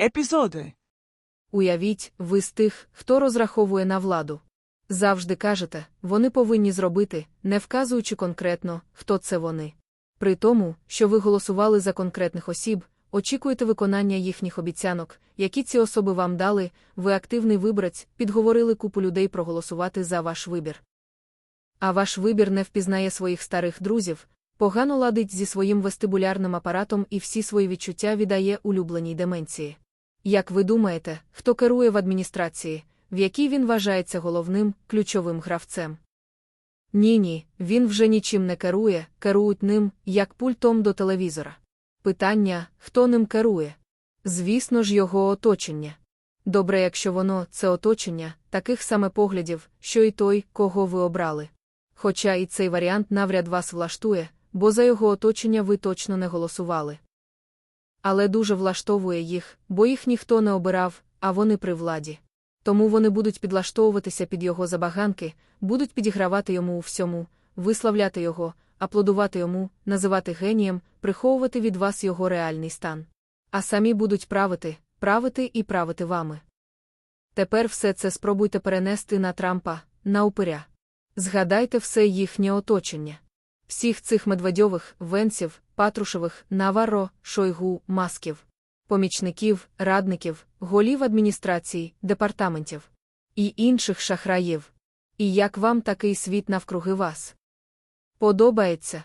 Епізоди. Уявіть, ви з тих, хто розраховує на владу. Завжди кажете, вони повинні зробити, не вказуючи конкретно, хто це вони. При тому, що ви голосували за конкретних осіб, очікуєте виконання їхніх обіцянок, які ці особи вам дали, ви активний виборець, підговорили купу людей проголосувати за ваш вибір. А ваш вибір не впізнає своїх старих друзів, погано ладить зі своїм вестибулярним апаратом і всі свої відчуття віддає улюбленій деменції. Як ви думаєте, хто керує в адміністрації, в якій він вважається головним, ключовим гравцем? Ні, ні, він вже нічим не керує, керують ним, як пультом до телевізора. Питання, хто ним керує? Звісно ж, його оточення. Добре, якщо воно, це оточення, таких саме поглядів, що і той, кого ви обрали. Хоча і цей варіант навряд вас влаштує, бо за його оточення ви точно не голосували. Але дуже влаштовує їх, бо їх ніхто не обирав, а вони при владі. Тому вони будуть підлаштовуватися під його забаганки, будуть підігравати йому у всьому, виславляти його, аплодувати йому, називати генієм, приховувати від вас його реальний стан. А самі будуть правити, правити і правити вами. Тепер все це спробуйте перенести на Трампа, на упиря. Згадайте все їхнє оточення. Всіх цих медведьових, венців, патрушевих, наваро, Шойгу, масків, помічників, радників, голів адміністрації, департаментів і інших шахраїв. І як вам такий світ навкруги вас? Подобається?